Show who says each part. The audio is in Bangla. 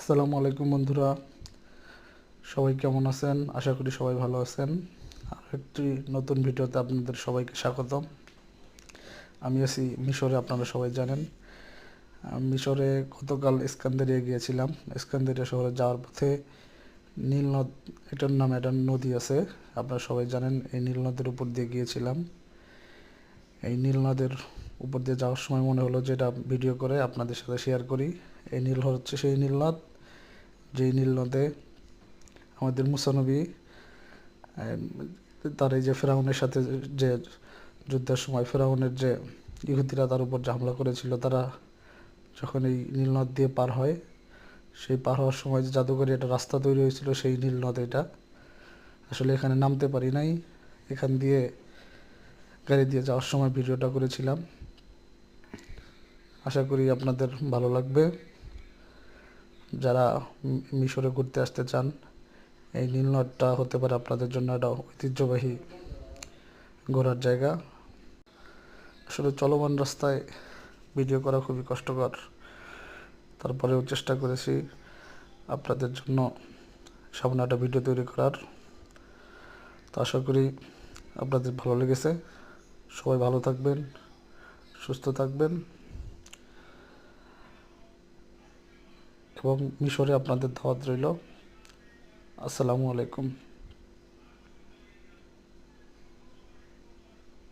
Speaker 1: আসসালামু আলাইকুম বন্ধুরা। সবাই কেমন আছেন? আশা করি সবাই ভালো আছেন। একটি নতুন ভিডিওতে আপনাদের সবাইকে স্বাগতম। আমি আছি মিশরে, আপনারা সবাই জানেন। মিশরে গতকাল স্কান্দারিয়া গিয়েছিলাম। স্কান্দারিয়া শহরে যাওয়ার পথে নীল নদ, এটার নামে একটা নদী আছে, আপনারা সবাই জানেন, এই নীল নদের উপর দিয়ে গিয়েছিলাম। এই নীল নদের উপর দিয়ে যাওয়ার সময় মনে হলো যে এটা ভিডিও করে আপনাদের সাথে শেয়ার করি। এই নীল হচ্ছে সেই নীল নদ। যেই নীল নদে আমাদের মুসানবী তার এই যে ফেরাউনের সাথে যে যুদ্ধের সময় ফেরাউনের যে ইহুদিরা তার উপর যে হামলা করেছিল, তারা যখন এই নীল নদ দিয়ে পার হয়, সেই পার হওয়ার সময় যে জাদুকরি একটা রাস্তা তৈরি হয়েছিল, সেই নীল নদ এটা। আসলে এখানে নামতে পারি নাই। এখান দিয়ে গাড়ি দিয়ে যাওয়ার সময় ভিডিওটা করেছিলাম। আশা করি আপনাদের ভালো লাগবে। যারা মিশরে ঘুরতে আসতে চান, এই নীলনদটা হতে পারে আপনাদের জন্য একটা ঐতিহ্যবাহী ঘোরার জায়গা। আসলে চলমান রাস্তায় ভিডিও করা খুবই কষ্টকর। তারপরেও চেষ্টা করেছি আপনাদের জন্য সামনে একটা ভিডিও তৈরি করার। তো আশা করি আপনাদের ভালো লেগেছে। সবাই ভালো থাকবেন, সুস্থ থাকবেন। এবং মিশরে আপনাদের দাওয়াত রইল। আসসালামু আলাইকুম।